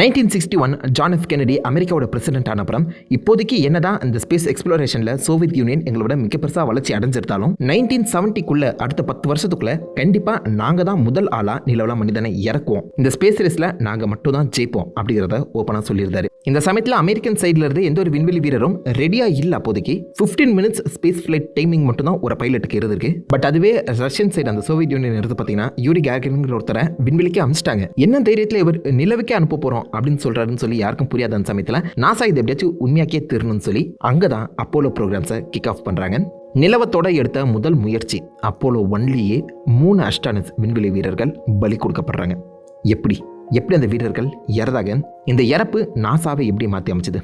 Nineteen sixty one John F Kennedy அமெரிக்காவோட president ஆன அப்புறம் இப்போதைக்கு என்னதான் இந்த ஸ்பேஸ் எக்ஸ்ப்ளோரேஷனில் சோவியத் யூனியன் எங்களோட மிக பெருசாக வளர்ச்சி அடைஞ்சிருந்தாலும் நைன்டீன் செவன்ட்டிக்குள்ள அடுத்த பத்து வருஷத்துக்குள்ள கண்டிப்பாக நாங்கள் தான் முதல் ஆளாக நிலவில் மனிதனை இறக்குவோம். இந்த ஸ்பேஸ் ரேஸில் நாங்கள் மட்டும் தான் ஜெயிப்போம் அப்படிங்கிறத ஓப்பனாக சொல்லியிருந்தாரு. இந்த சமயத்தில் அமெரிக்கன் சைடில் இருந்து எந்த ஒரு விண்வெளி வீரரும் ரெடியாக இல்லை அப்போதைக்கு. Fifteen minutes space flight timing மட்டும் தான் ஒரு பைலட்டுக்கு இருந்திருக்கு. பட் அதுவே ரஷ்யன் சைடு அந்த சோவியத் யூனியன் எடுத்து பார்த்தீங்கன்னா யூரி கேகரிங்கிற ஒருத்தரை விண்வெளிக்கு அமிச்சிட்டாங்க. என்ன தைரியத்தில் இவர் நிலவுக்கே அனுப்ப போகிறோம் அப்படின்னு சொல்கிறாருன்னு சொல்லி யாருக்கும் புரியாத அந்த சமயத்தில். நாசா இது எப்படியாச்சும் உண்மையாக்கே தீரணும்னு சொல்லி அங்கே தான் அப்போலோ ப்ரோக்ராம்ஸை கிக் ஆஃப் பண்ணுறாங்க நிலவத்தோட எடுத்த முதல் முயற்சி அப்போலோ ஒன்லியே மூணு அஸ்டானஸ் விண்வெளி வீரர்கள் பலி கொடுக்கப்படுறாங்க. எப்படி? எப்படி அந்த வீரர்கள் இறதாக இந்த இறப்பு நாசாவை எப்படி மாற்றி அமைச்சது?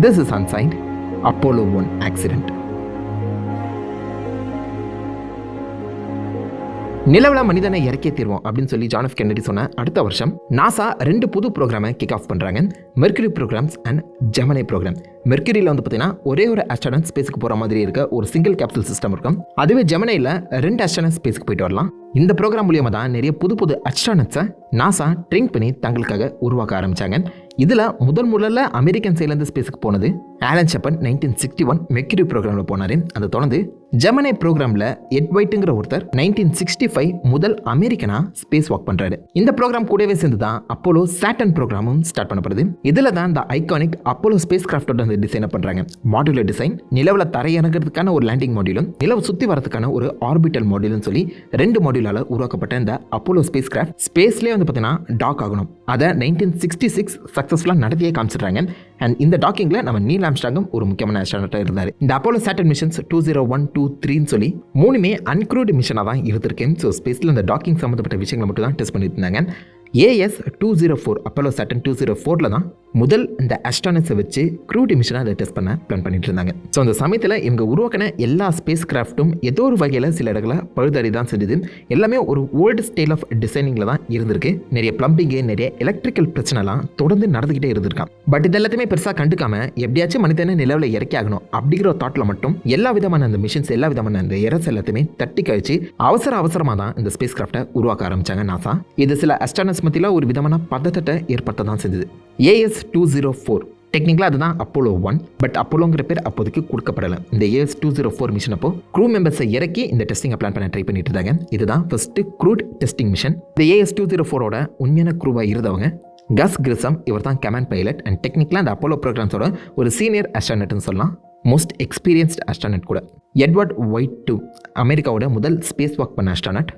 This is unsigned Apollo one accident நிலவில் மனிதனை இறக்கிய தீர்வோம் அப்படின்னு சொல்லி ஜான் எஃப் கென்னடி சொன்ன அடுத்த வருஷம் நாசா ரெண்டு புது ப்ரோக்ராமை கிக் ஆஃப் பண்ணுறாங்க Mercury programs and Gemini program மெர்க்குரியில் வந்து பார்த்தீங்கன்னா ஒரே ஒரு அஸ்டானட் ஸ்பேஸுக்கு போகிற மாதிரி இருக்க ஒரு சிங்கிள் கேப்சூல் சிஸ்டம் இருக்கும். அதுவே ஜெமனையில் ரெண்டு அஸ்டானட் ஸ்பேஸுக்கு போயிட்டு வரலாம். இந்த ப்ரோக்ராம் மூலியமாக தான் நிறைய புது புது அஸ்டானட்ஸை நாசா ட்ரெயின் பண்ணி தங்களுக்காக உருவாக்க ஆரம்பித்தாங்க இதில் முதல் முதல்ல அமெரிக்கன் சைட்லேருந்து ஸ்பேஸுக்கு போனது Alan Shepard nineteen sixty one Mercury ப்ரோக்ராமில் போனார் அதை தொடர்ந்து ஜெமனை ப்ரோக்ராமில் எட் வைட்டுங்கிற ஒருத்தர் நைன்டீன் சிக்ஸ்டி ஃபைவ் முதல் அமெரிக்கனா ஸ்பேஸ் வாக் பண்ணுறாரு இந்த ப்ரோக்ராம் கூடவே சேர்ந்து தான் அப்போலோ சாட்டன் ப்ரோக்ராமும் ஸ்டார்ட் பண்ணப்படுது. இதில் தான் இந்த ஐகானிக் அப்போலோ ஸ்பேஸ் கிராஃப்டோட வந்து டிசைனை பண்ணுறாங்க மாடுலர் டிசைன் நிலவில் தரையிறங்கிறதுக்கான ஒரு லேண்டிங் மாடியூலும் நிலவு சுற்றி வரதுக்கான ஒரு ஆர்பிட்டல் மாடியூலும் சொல்லி ரெண்டு மாடியூலால் உருவாக்கப்பட்ட இந்த அப்போலோ ஸ்பேஸ் கிராஃப்ட் ஸ்பேஸ்லேயே வந்து பார்த்தீங்கன்னா டாக் ஆகணும். அதை நைன்டீன் சிக்ஸ்டி சிக்ஸ் சக்ஸஸ்ஃபுல்லாக நடத்தியே காமிச்சிடுறாங்க. அண்ட் இந்த டாக்கிங்கில் நம்ம நீல் ஆம்ஸ்டாங்கும் ஒரு முக்கியமான ஆஸ்ட்ரானட்டாக இருந்தார். இந்த Apollo Saturn missions two zero one two த்ரீன்னு சொல்லி மூணுமே அன்க்ரூட் மிஷனாக தான் இருந்திருக்கேன். ஸோ ஸ்பேஸில் இந்த டாக்கிங் சம்மந்தப்பட்ட விஷயங்களை மட்டும் தான் டெஸ்ட் பண்ணியிருந்தாங்க இருந்தாங்க. AS two zero four Apollo Saturn two zero ஃபோரில் தான் முதல் இந்த அஸ்டானஸை வச்சு க்ரூட் மிஷனை அதை டெஸ்ட் பண்ண பிளான் பண்ணிட்டு இருந்தாங்க. ஸோ அந்த சமயத்தில் இவங்க உருவாக்கின எல்லா ஸ்பேஸ் கிராஃப்ட்டும் ஏதோ ஒரு வகையில் சில இடங்களில் பழுதறி தான் செஞ்சது. எல்லாமே ஒரு ஓல்டு ஸ்டைல் ஆஃப் டிசைனிங்கில் தான் இருந்திருக்கு. நிறைய ப்ளம்பிங்கு நிறைய எலக்ட்ரிக்கல் பிரச்சனைலாம் தொடர்ந்து நடந்துக்கிட்டே இருந்திருக்கான். பட் இது எல்லாத்தையுமே பெருசாக கண்டுக்காம எப்படியாச்சும் மனிதனை நிலவில் இறக்கி ஆகணும் அப்படிங்கிற தாட்டில் மட்டும் எல்லா விதமான அந்த மிஷின்ஸ் எல்லா விதமான அந்த எரஸ் எல்லாத்தையுமே தட்டி கழிச்சு அவசர அவசரமாக தான் இந்த ஸ்பேஸ் கிராஃப்டை உருவாக்க ஆரம்பிச்சாங்க நாசா இது சில அஸ்டானஸ் மத்தியில் ஒரு விதமான பதட்டத்தை ஏற்படுத்த தான் செஞ்சது ஏஎஸ் டூ ஜீரோ ஃபோர் டெக்னிக்கலாக அதுதான் அப்போலோ ஒன் பட் அப்போலோங்கிற பேர் அப்போதைக்கு கொடுக்கப்படலை. இந்த AS two zero four mission அப்போ க்ரூ மெம்பர்ஸை இறக்கி இந்த டெஸ்டிங்கை பிளான் பண்ண ட்ரை பண்ணிட்டு இருந்தாங்க. இதுதான் ஃபர்ஸ்ட் க்ரூட் டெஸ்டிங் மிஷன் இந்த ஏஎஸ் டூ ஜீரோ ஃபோரோட உண்மையான க்ரூவாக இருந்தவங்க கஸ் கிரிசம் இவர் தான் கமாண்ட் பைலட் அண்ட் டெக்னிக்கலாக அந்த அப்போலோ ப்ரோக்ராம்ஸோட ஒரு சீனியர் அஸ்ட்ரானட்னு சொல்லலாம். மோஸ்ட் எக்ஸ்பீரியன்ஸ்ட் அஸ்ட்ரானட் கூட. எட்வர்ட் ஒயிட் டூ அமெரிக்காவோட முதல் ஸ்பேஸ் வாக் பண்ண அஸ்ட்ரானட்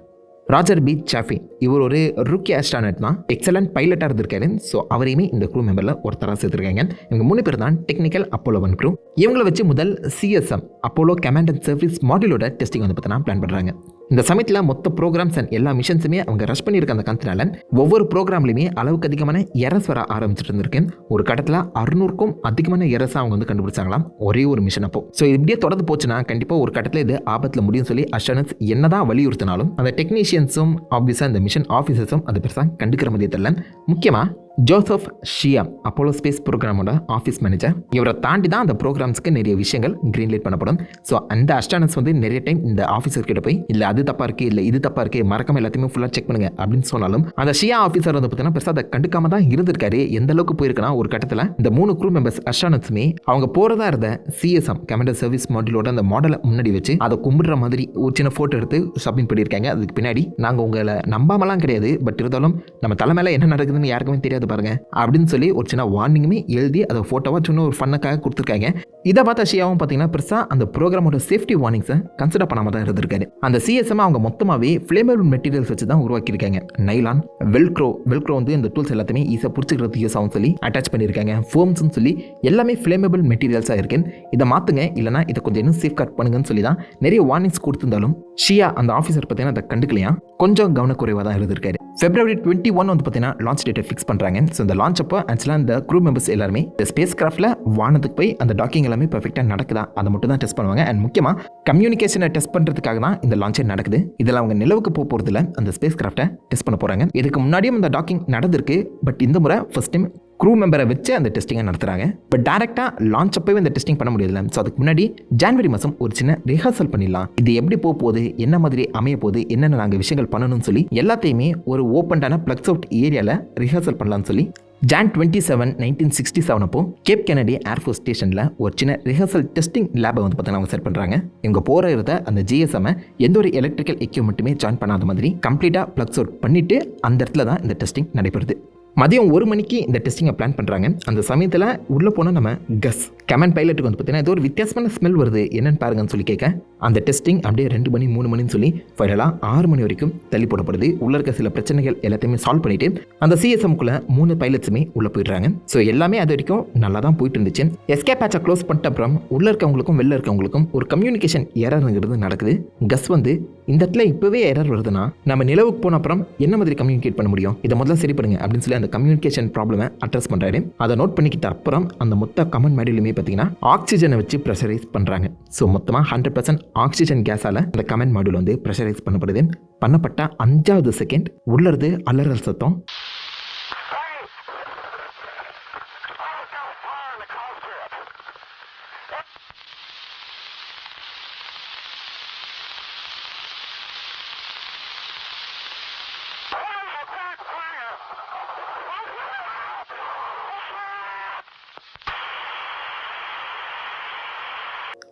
ராஜர் பி. சாஃபி இவர் ஒரு ருக்கி ஆஸ்ட்ரானட் தான். எக்ஸலண்ட் பைலட்டாக இருந்திருக்காரு. ஸோ அவரையுமே இந்த க்ரூ மெம்பரில் ஒருத்தராக சேர்த்துருக்காங்க. இவங்க மூணு பேர் தான் டெக்னிக்கல் அப்போலோ ஒன் குரூ இவங்களை வச்சு முதல் CSM Apollo command and service மாடியூலோட testing வந்து பார்த்தீங்கன்னா பிளான் பண்ணுறாங்க இந்த சமயத்தில் மொத்த ப்ரோக்ராம்ஸ் அண்ட் எல்லா மிஷன்ஸுமே அவங்க ரஷ் பண்ணியிருக்க அந்த கந்தனால ஒவ்வொரு ப்ரோக்ராம்லையுமே அளவுக்கு அதிகமான எரஸ் வர ஆரம்பிச்சிட்டு இருந்திருக்கேன் ஒரு கட்டத்தில் அறுநூறுக்கும் அதிகமான எரஸ் அவங்க வந்து கண்டுபிடிச்சாங்களாம். ஒரே ஒரு மிஷன் அப்போ. ஸோ இப்படியே தொடர்ந்து போச்சுன்னா கண்டிப்பாக ஒரு கட்டத்தில் இது ஆபத்தில் முடியும் சொல்லி அஷனன்ஸ் என்னதான் வலியுறுத்தினாலும் அந்த டெக்னீஷியன்ஸும் ஆப்வியஸாக இந்த மிஷன் ஆஃபீஸர்ஸும் அதை பெருசாக கண்டுக்கிற மாதிரி தெரியல. முக்கியமாக ஜோசப் ஷியா அப்போலோ ஸ்பேஸ் ப்ரோக்ராமோட ஆஃபீஸ் மேனேஜர் இவரை தாண்டி தான் அந்த ப்ரோக்ராம்ஸ்க்கு நிறைய விஷயங்கள் க்ரீன்லைட் பண்ணப்படும். ஸோ அந்த அஸ்டானஸ் வந்து நிறைய டைம் இந்த ஆஃபீஸர் கிட்ட போய் இல்லை அது தப்பாக இருக்குது இல்லை இது தப்பாக இருக்குது மறக்காம எல்லாத்தையுமே ஃபுல்லாக செக் பண்ணுங்க அப்படின்னு சொன்னாலும் அந்த ஷியா ஆஃபீஸர் வந்து பார்த்தீங்கன்னா பெருசாக அதை கண்டுக்காம தான் இருந்திருக்காரு. எந்த அளவுக்கு போயிருக்குன்னா ஒரு கட்டத்தில் இந்த மூணு குரூப் மெம்பர்ஸ் அஸ்டானஸுமே அவங்க போகிறதா இருந்த சிஎஸ்எம் கமெண்டர் சர்வீஸ் மாடலோட அந்த மாடலை முன்னாடி வச்சு அதை கும்பிடுற மாதிரி ஒரு சின்ன ஃபோட்டோ எடுத்து சப்மிட் பண்ணியிருக்காங்க. அதுக்கு பின்னாடி நாங்கள் உங்களை நம்பாமலாம் கிடையாது. பட் இருந்தாலும் நம்ம தலைமையில் என்ன நடக்குதுன்னு யாருக்குமே தெரியாது பாருங்க. அப்படின்னு சொல்லி ஒரு சின்ன வார்னிங்குமே எழுதி அதை ஃபோட்டோவாக சின்ன ஒரு ஃபன்னுக்காக கொடுத்துருக்காங்க. இதை பார்த்த ஷியாவும் பார்த்தீங்கன்னா பெருசாக அந்த ப்ரோக்ராமோட சேஃப்டி வார்னிங்ஸை கன்சிடர் பண்ணாமல் தான் இருந்திருக்காரு. அந்த சிஎஸ்எம் அவங்க மொத்தமாகவே ஃப்ளேமபிள் மெட்டீரியல்ஸ் வச்சு தான் உருவாக்கியிருக்காங்க. நைலான் வெல்க்ரோ வெல்க்ரோ வந்து இந்த டூல்ஸ் எல்லாத்தையுமே ஈஸியாக பிடிச்சிக்கிறதுக்கு யூஸ் ஆகும் சொல்லி அட்டாச் பண்ணியிருக்காங்க. ஃபோம்ஸ்னு சொல்லி எல்லாமே ஃப்ளேமபிள் மெட்டீரியல்ஸாக இருக்கு இதை மாற்றுங்க இல்லைனா இதை கொஞ்சம் இன்னும் சேஃப் கார்ட் பண்ணுங்கன்னு சொல்லி தான் நிறைய வார்னிங்ஸ் கொடுத்துருந்தாலும் ஷியா அந்த ஆஃபீஸர் பார்த்தீங்கன்னா அதை கண்டுக்கலையா? கொஞ்சம் கவனக்குறைவாக தான் இருந்திருக்காரு. ஃபெப்ரவரி டுவெண்ட்டி ஒன் வந்து பார்த்தீங்கன்னா லான்ச் டேட்டை ஃபிக்ஸ் பண்ணுறாங்க ஸோ இந்த லான்ச் அப்போ ஆக்சுவலாக இந்த குரூப் மெம்பர்ஸ் எல்லாருமே இந்த ஸ்பேஸ் கிராஃப்டில் வானத்துக்கு போய் அந்த டாக்கிங் எல்லாமே பர்ஃபெக்டாக நடக்குதா? அதை மட்டும் தான் டெஸ்ட் பண்ணுவாங்க. அண்ட் முக்கியமாக கம்யூனிகேஷனை டெஸ்ட் பண்ணுறதுக்காக தான் இந்த லான்ச்சர் நடக்குது. இதில் அவங்க நிலவுக்கு போக போகிறதுல அந்த ஸ்பேஸ் கிராஃப்டை டெஸ்ட் பண்ண போகிறாங்க இதுக்கு முன்னாடியும் இந்த டாக்கிங் நடந்திருக்கு. பட் இந்த முறை ஃபர்ஸ்ட் டைம் க்ரூ மெம்பரை வச்சு அந்த டெஸ்டிங்கை நடத்துகிறாங்க பட் டேரெக்டாக லான்ச் அப்போவே இந்த டெஸ்டிங் பண்ண முடியல ஸோ அதுக்கு முன்னாடி ஜான்வரி மாதம் ஒரு சின்ன ரிஹர்சல் பண்ணிடலாம். இது எப்படி போக போகுது? என்ன மாதிரி அமைய போகுது? என்னென்ன நாங்கள் விஷயங்கள் பண்ணணும்னு சொல்லி எல்லாத்தையுமே ஒரு ஓப்பன்டான ப்ளக்ஸ் அவுட் ஏரியாவில் ரிஹர்சல் பண்ணலாம்னு சொல்லி Jan twenty seven nineteen sixty seven அப்போ கேப் கெனடி ஏர்ஃபோர்ஸ் ஸ்டேஷனில் ஒரு சின்ன ரிஹர்சல் டெஸ்டிங் லேபை வந்து பார்த்தீங்கன்னா அவங்க செட் பண்ணுறாங்க இவங்க போகிற இருந்த அந்த ஜிஎஸ்எம்மை எந்த ஒரு எலக்ட்ரிக்கல் எக்யூப்மெண்ட்டுமே ஜாயின் பண்ணாத மாதிரி கம்ப்ளீட்டாக ப்ளக்ஸ் அவுட் பண்ணிவிட்டு அந்த இடத்துல தான் இந்த டெஸ்டிங் நடைபெறுது. மதியம் ஒரு மணிக்கு இந்த டெஸ்டிங்கை பிளான் பண்ணுறாங்க அந்த சமயத்தில் உள்ளே போனால் நம்ம கஸ் கமெண்ட் பைலட்டுக்கு வந்து பார்த்தீங்கன்னா ஏதோ ஒரு வித்தியாசமான ஸ்மெல் வருது. என்னன்னு பாருங்கன்னு சொல்லி கேட்க அந்த டெஸ்டிங் அப்படியே ரெண்டு மணி மூணு மணின்னு சொல்லி ஃபைனலாக ஆறு மணி வரைக்கும் தள்ளி போடப்படுது. உள்ளே இருக்க சில பிரச்சனைகள் எல்லாத்தையுமே சால்வ் பண்ணிட்டு அந்த சிஎஸ்எம்குள்ளே மூணு பைலட்ஸுமே உள்ளே போயிடுறாங்க. ஸோ எல்லாமே அது வரைக்கும் நல்லா தான் போயிட்டு இருந்துச்சு. எஸ்கே பேட்சை க்ளோஸ் பண்ணிட்ட அப்புறம் உள்ளே இருக்கவங்களுக்கும் வெளில இருக்கவங்களுக்கும் ஒரு கம்யூனிகேஷன் எரருங்கிறது நடக்குது. கஸ் வந்து இந்த இடத்துல இப்போவே எரர் வருதுன்னா நம்ம நிலவுக்கு போன அப்புறம் என்ன மாதிரி கம்யூனிகேட் பண்ண முடியும்? இதை முதல்ல சரி பண்ணுங்க அப்படின்னு சொல்லி அந்த கம்யூனிகேஷன் ப்ராப்ளமை அட்ரஸ் பண்ணுறாரு அதை நோட் பண்ணிக்கிட்ட அப்புறம் அந்த மொத்த கமெண்ட் மேடையிலுமே பார்த்தீங்கன்னா ஆக்சிஜனை வச்சு ப்ரெஷரைஸ் பண்ணுறாங்க ஸோ மொத்தமாக ஹண்ட்ரட் பர்சன்ட் ஆக்சிஜன் கேஸால் அந்த கமெண்ட் மாடியூல் வந்து ப்ரெஷரைஸ் பண்ணப்படுது. பண்ணப்பட்ட அஞ்சாவது செகண்ட் உள்ளது அலறல் சத்தம்.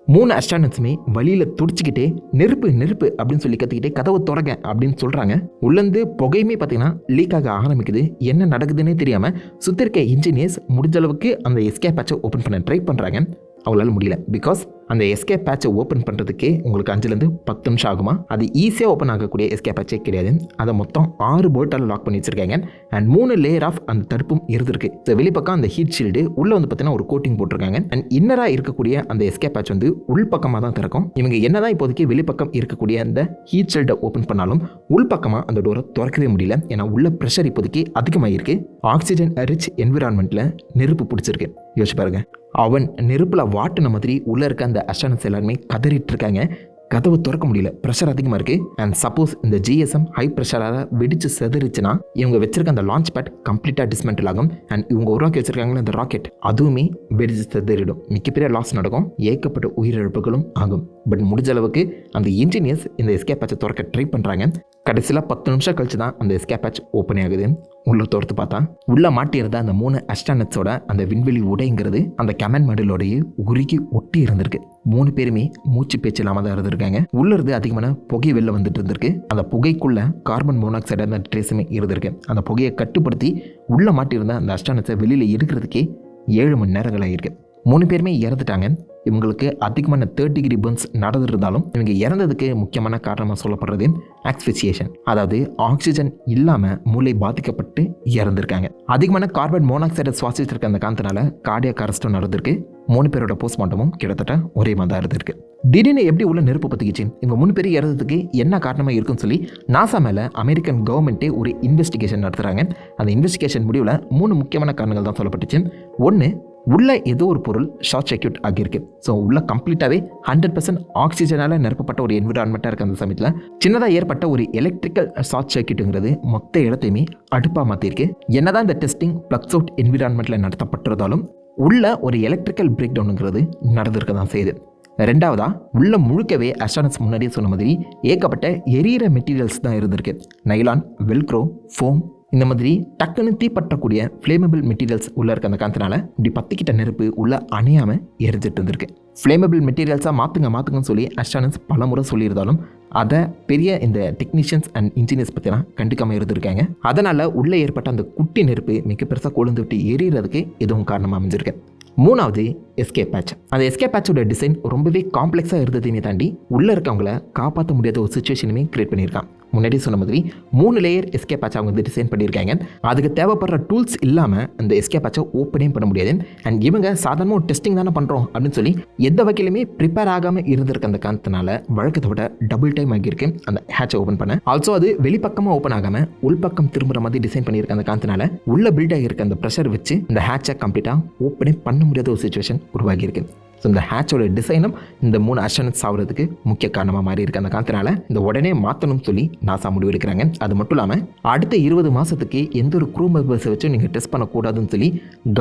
மூணு அஸ்டானட்ஸுமே வழியில் துடிச்சிக்கிட்டே நெருப்பு நெருப்பு அப்படின்னு சொல்லி கற்றுக்கிட்டே கதவை தொடங்க அப்படின்னு சொல்கிறாங்க உள்ளேருந்து புகையுமே பார்த்தீங்கன்னா லீக் ஆக ஆரம்பிக்குது. என்ன நடக்குதுன்னே தெரியாமல் சுற்றி இருக்க இன்ஜினியர்ஸ் முடிஞ்ச அளவுக்கு அந்த எஸ்கே பேட்சை ஓப்பன் பண்ண ட்ரை பண்ணுறாங்க அவங்களால முடியல. பிகாஸ் அந்த எஸ்கே பேட்சை ஓப்பன் பண்ணுறதுக்கே உங்களுக்கு அஞ்சுலேருந்து பத்து நிமிஷம் ஆகுமா? அது ஈஸியாக ஓப்பன் ஆகக்கூடிய எஸ்கே பேட்சே கிடையாது. அதை மொத்தம் ஆறு போல்ட்டால் லாக் பண்ணி வச்சிருக்காங்க. அண்ட் மூணு லேயர் ஆஃப் அந்த தடுப்பும் இருந்திருக்கு. ஸோ வெளிப்பக்கம் அந்த ஹீட் ஷீல்டு உள்ளே வந்து பார்த்தீங்கன்னா ஒரு கோட்டிங் போட்டிருக்காங்க. அண்ட் இன்னராக இருக்கக்கூடிய அந்த எஸ்கே பேட்ச் வந்து உள்பக்கமாக தான் திறக்கும். இவங்க என்னதான் இப்போதைக்கு வெளிப்பக்கம் இருக்கக்கூடிய அந்த ஹீட் ஷீல்டை ஓப்பன் பண்ணாலும் உள்பக்கமாக அந்த டோரை திறக்கவே முடியல. ஏன்னா உள்ள ப்ரெஷர் இப்போதைக்கு அதிகமாக இருக்குது ஆக்சிஜன் ரிச் என்விரான்மெண்ட்டில் நெருப்பு பிடிச்சிருக்கு. யோசிச்சு பாருங்கள் அவன் நெருப்பில் வாட்டின மாதிரி உள்ளே இருக்க அந்த அஸ்டானஸ் எல்லாருமே கதறிட்டு இருக்காங்க கதவு திறக்க முடியல. ப்ரெஷர் அதிகமாக இருக்குது அண்ட் சப்போஸ் இந்த ஜிஎஸ்எம் ஹை ப்ரெஷராக வெடிச்சு செதறிச்சுன்னா இவங்க வச்சிருக்க அந்த லான்ச் பேட் கம்ப்ளீட்டாக டிஸ்மெண்டில் ஆகும். அண்ட் இவங்க உருவாக்கி வச்சிருக்காங்களே அந்த ராக்கெட் அதுவுமே வெடிச்சு செதறிடும். மிகப்பெரிய லாஸ் நடக்கும். ஏகப்பட்ட உயிரிழப்புகளும் ஆகும். பட் முடிஞ்ச அளவுக்கு அந்த இன்ஜினியர்ஸ் இந்த எஸ்கே பேட்சை திறக்க ட்ரை பண்ணுறாங்க கடைசியில் பத்து நிமிஷம் கழிச்சு தான் அந்த எஸ்கே பேட்ச் ஓப்பன் ஆகுது. உள்ளே தோர்த்து பார்த்தா உள்ளே மாட்டியிருந்த அந்த மூணு அஸ்டானட்ஸோட அந்த விண்வெளி உடைங்கிறது அந்த கமெண்ட் மாடலோடையே உருகி ஒட்டி இருந்திருக்கு. மூணு பேருமே மூச்சு பேச்சு இல்லாமல் தான் இருந்திருக்காங்க. உள்ள இருந்து அதிகமான புகை வெளில வந்துட்டு இருந்திருக்கு. அந்த புகைக்குள்ள கார்பன் மோனாக்சைடு அந்த ட்ரேஸுமே இருந்திருக்கு. அந்த புகையை கட்டுப்படுத்தி உள்ளே மாட்டியிருந்த அந்த அஸ்டானட்ஸை வெளியில் எடுக்கிறதுக்கே ஏழு மணி நேரங்கள் ஆகிருக்கு மூணு பேருமே இறந்துட்டாங்க. இவங்களுக்கு அதிகமான தேர்ட் டிகிரி பர்ன்ஸ் நடந்திருந்தாலும் இவங்க இறந்ததுக்கு முக்கியமான காரணமாக சொல்லப்படுறது ஆக்ஸ்பிசியேஷன் அதாவது ஆக்சிஜன் இல்லாமல் மூளை பாதிக்கப்பட்டு இறந்துருக்காங்க. அதிகமான கார்பன் மோனாக்சைடை சுவாசிச்சிருக்க அந்த காரணத்தினால கார்டியாக் அரெஸ்ட்டும் நடந்திருக்கு. மூணு பேரோட போஸ்ட்மார்ட்டமும் கிட்டத்தட்ட ஒரே மாதிரி தான் இருந்திருக்கு. திடீர்னு எப்படி உள்ள நெருப்பு பற்றிக்கிச்சு இவங்க மூணு பேர் இறந்ததுக்கு என்ன காரணமாக இருக்குன்னு சொல்லி நாசா மேலே அமெரிக்கன் கவர்மெண்ட்டே ஒரு இன்வெஸ்டிகேஷன் நடத்துகிறாங்க அந்த இன்வெஸ்டிகேஷன் முடிவில் மூணு முக்கியமான காரணங்கள் தான் சொல்லப்பட்டுச்சு. ஒன்று உள்ளே ஏதோ ஒரு பொருள் ஷார்ட் சர்க்யூட் ஆகியிருக்கு. ஸோ உள்ள கம்ப்ளீட்டாகவே ஹண்ட்ரட் பர்சன்ட் ஆக்சிஜனால் நிரப்பப்பட்ட ஒரு என்விரான்மெண்ட்டாக இருக்க அந்த சமயத்தில். சின்னதாக ஏற்பட்ட ஒரு எலக்ட்ரிக்கல் ஷார்ட் சர்க்யூட்டுங்கிறது மொத்த இடத்தையுமே அடுப்பாக மாற்றிருக்கு என்னதான் இந்த டெஸ்டிங் ப்ளக்ஸ் அவுட் என்விரான்மெண்ட்டில் நடத்தப்பட்டிருந்தாலும் உள்ள ஒரு எலக்ட்ரிக்கல் பிரேக் டவுனுங்கிறது நடந்திருக்க தான் செய்யுது. ரெண்டாவதா உள்ள முழுக்கவே அஸ்டானஸ் முன்னாடியே சொன்ன மாதிரி ஏகப்பட்ட எரியிற மெட்டீரியல்ஸ் தான் இருந்திருக்கு. நைலான் வெல்க்ரோ ஃபோம் இந்த மாதிரி டக்குன்னு தீப்பற்றக்கூடிய ஃப்ளேமபிள் மெட்டீரியல்ஸ் உள்ள இருக்க அந்த காந்தனால இப்படி பத்திக்கிட்ட நெருப்பு உள்ள அணையாமல் எரிஞ்சிட்டு இருந்திருக்கு. ஃப்ளேமபிள் மெட்டீரியல்ஸாக மாற்றுங்க மாற்றுங்கன்னு சொல்லி அஸ்டானஸ் பல முறை சொல்லியிருந்தாலும் அதை பெரிய இந்த டெக்னீஷியன்ஸ் அண்ட் இன்ஜினியர்ஸ் பற்றிலாம் கண்டுக்காமல் இருந்திருக்காங்க. அதனால் உள்ளே ஏற்பட்ட அந்த குட்டி நெருப்பு மிக பெருசாக கொழுந்து விட்டு எரியறதுக்கு எதுவும் காரணமாக அமைஞ்சிருக்கு. மூணாவது எஸ்கே பேட்ச் அந்த எஸ்கே பேட்சோட டிசைன் ரொம்பவே காம்ப்ளெக்ஸாக இருந்ததையுமே தாண்டி உள்ளே இருக்கவங்கள காப்பாற்ற முடியாத ஒரு சுச்சுவேஷனுமே கிரியேட் பண்ணியிருக்கான். முன்னாடி சொன்ன மாதிரி மூணு லேயர் எஸ்கே பேட்ச் அவங்க வந்து டிசைன் பண்ணியிருக்காங்க. அதுக்கு தேவைப்படுற டூல்ஸ் இல்லாமல் அந்த எஸ்கே பேட்சை ஓப்பனே பண்ண முடியாது. அண்ட் இவங்க சாதாரணமாக ஒரு டெஸ்டிங் தானே பண்ணுறோம் அப்படின்னு சொல்லி எந்த வகையிலுமே ப்ரிப்பேர் ஆகாமல் இருந்திருக்க அந்த காரணத்தினால வழக்கத்தை விட டபுள் டைம் ஆகியிருக்கு அந்த ஹேட்சை ஓப்பன் பண்ண. ஆல்சோ அது வெளிப்பக்கமாக ஓப்பன் ஆகாமல் உள்பக்கம் திரும்புகிற மாதிரி டிசைன் பண்ணியிருக்க அந்த காரணத்தினால உள்ள பில்ட் ஆகியிருக்க அந்த ப்ரெஷர் வச்சு இந்த ஹேட்சை கம்ப்ளீட்டாக ஓப்பனே பண்ண முடியாத ஒரு சுச்சுவேஷன் உருவாகியிருக்கு. ஸோ இந்த ஹேட்சோட டிசைனும் இந்த மூணு அஷனன்ஸ் ஆகிறதுக்கு முக்கிய காரணமாக மாறி இருக்கு அந்த காரணத்தினால இந்த உடனே மாற்றணும்னு சொல்லி நாசா முடிவு எடுக்கிறாங்க. அது மட்டும் இல்லாமல் அடுத்த இருபது மாதத்துக்கு எந்த ஒரு க்ரூ மெம்பர்ஸை வச்சும் நீங்கள் டெஸ்ட் பண்ணக்கூடாதுன்னு சொல்லி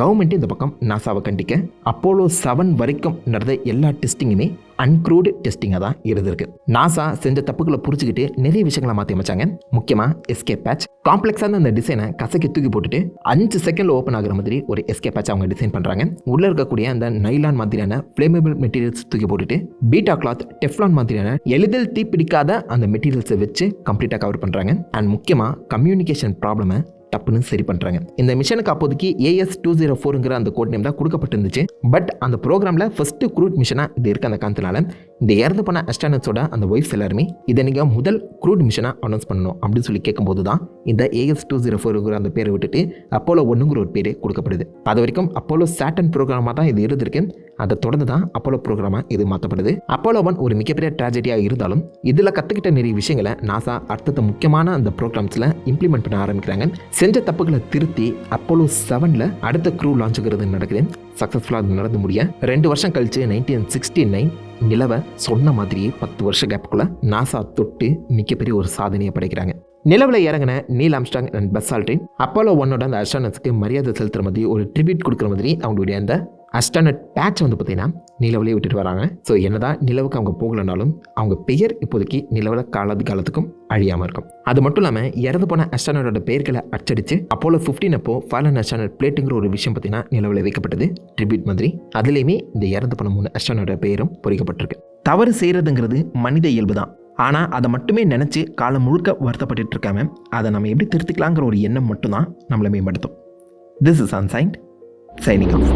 கவர்மெண்ட்டு இந்த பக்கம் நாசாவை கண்டிக்க அப்போலோ செவன் வரைக்கும் நடந்த எல்லா டெஸ்டிங்குமே அன்க்ரூடு டெஸ்டிங்காக தான் இருந்திருக்கு நாசா செஞ்ச தப்புகளை புரிஞ்சுக்கிட்டு நிறைய விஷயங்களை மாற்றி அமைச்சாங்க. முக்கியமாக எஸ்கே பேட்ச் காம்ப்ளெக்ஸான அந்த டிசைனை கசக்கி தூக்கி போட்டுட்டு அஞ்சு செகண்டில் ஓப்பன் ஆகிற மாதிரி ஒரு எஸ்கே பேட்ச் அவங்க டிசைன் பண்ணுறாங்க உள்ளே இருக்கக்கூடிய அந்த நைலான் மாதிரியான ஃப்ளேமபிள் மெட்டீரியல்ஸ் தூக்கி போட்டுட்டு பீட்டா கிளாத் டெஃப்லான் மாதிரியான எளிதில் தீப்பிடிக்காத அந்த மெட்டீரியல்ஸை வச்சு கம்ப்ளீட்டாக கவர் பண்ணுறாங்க அண்ட் முக்கியமாக கம்யூனிகேஷன் ப்ராப்ளமை டப்புன்னு சரி பண்ணுறாங்க இந்த மிஷனுக்கு அப்போதைக்கு ஏஎஸ் டூ ஜீரோ ஃபோருங்கிற அந்த கோட் நேம் தான் கொடுக்கப்பட்டிருந்துச்சு. பட் அந்த ப்ரோக்ராமில் ஃபஸ்ட்டு குரூட் மிஷனாக இது இருக்க அந்த காரணத்தினால இந்த இறந்து போன அஸ்டானட்ஸோட அந்த ஒய்ஃப்ஸ் எல்லாருமே இதை நீங்கள் முதல் குரூட் மிஷனாக அனௌன்ஸ் பண்ணணும் அப்படின்னு சொல்லி கேட்கும்போது தான் இந்த ஏஎஸ் டூ ஜீரோ ஃபோருங்கிற அந்த பேரை விட்டுட்டு அப்போலோ ஒன்றுங்கிற ஒரு பேரே கொடுக்கப்படுது. அது வரைக்கும் அப்போலோ சேட்டன் ப்ரோக்ராமாக தான் இது இருந்திருக்கு அதை தொடர்ந்து தான் அப்போலோ ப்ரோக்ராமாக இது மாற்றப்படுது அப்போலோ ஒன் ஒரு மிகப்பெரிய ட்ராஜடியாக இருந்தாலும் இதில் கற்றுக்கிட்ட நிறைய விஷயங்களை நாசா அடுத்தது முக்கியமான அந்த ப்ரோக்ராம்ஸில் இம்ப்ளிமெண்ட் பண்ண ஆரம்பிக்கிறாங்க. செஞ்ச தப்புகளை திருத்தி அப்போலோ செவனில் அடுத்த க்ரூ லான்ச்சுங்கிறது நடக்குது. சக்ஸஸ்ஃபுல்லாக அது நடந்து முடிய ரெண்டு வருஷம் கழிச்சு நைன்டீன் சிக்ஸ்டி நைன் நிலவை சொன்ன மாதிரியே பத்து வருஷ கேப்புக்குள்ளே நாசா தொட்டு மிகப்பெரிய ஒரு சாதனையை படைக்கிறாங்க. நிலவில் இறங்கின Neil Armstrong and Buzz Aldrin Apollo ஒன்னோட அந்த அஸ்ட்ரானட்ஸ்க்கு மரியாதை செலுத்துற மாதிரி ஒரு ட்ரிபியூட் கொடுக்குற மாதிரி அவங்களுடைய அந்த அஸ்ட்ரானட் பேட்ச் வந்து பார்த்தீங்கன்னா நிலவிலே விட்டுட்டு வராங்க. ஸோ என்னதான் நிலவுக்கு அவங்க போகலனாலும் அவங்க பெயர் இப்போதைக்கு நிலவில் காலத்து காலத்துக்கும் அழியாமல் இருக்கும். அது மட்டும் இல்லாமல் இறந்து போன அஸ்ட்ரானோட பெயர்களை அச்சடித்து அப்போலோ ஃபிஃப்டீன் அப்போ ஃபாலன் அஸ்ட்ரானட் பிளேட்டுங்கிற ஒரு விஷயம் பார்த்தீங்கன்னா நிலவில் வைக்கப்பட்டது. ட்ரிபியூட் மாதிரி. அதுலேயுமே இந்த இறந்து போன மூணு அஸ்ட்ரானோட பெயரும் பொறிக்கப்பட்டிருக்கு. தவறு செய்கிறதுங்கிறது மனித இயல்பு தான் ஆனால் அதை மட்டுமே நினச்சி காலம் முழுக்க வருத்தப்பட்டு இருக்காம அதை நம்ம எப்படி திருத்திக்கலாங்கிற ஒரு எண்ணம் மட்டும்தான் நம்மளை மேம்படுத்தும். This is unsigned signing off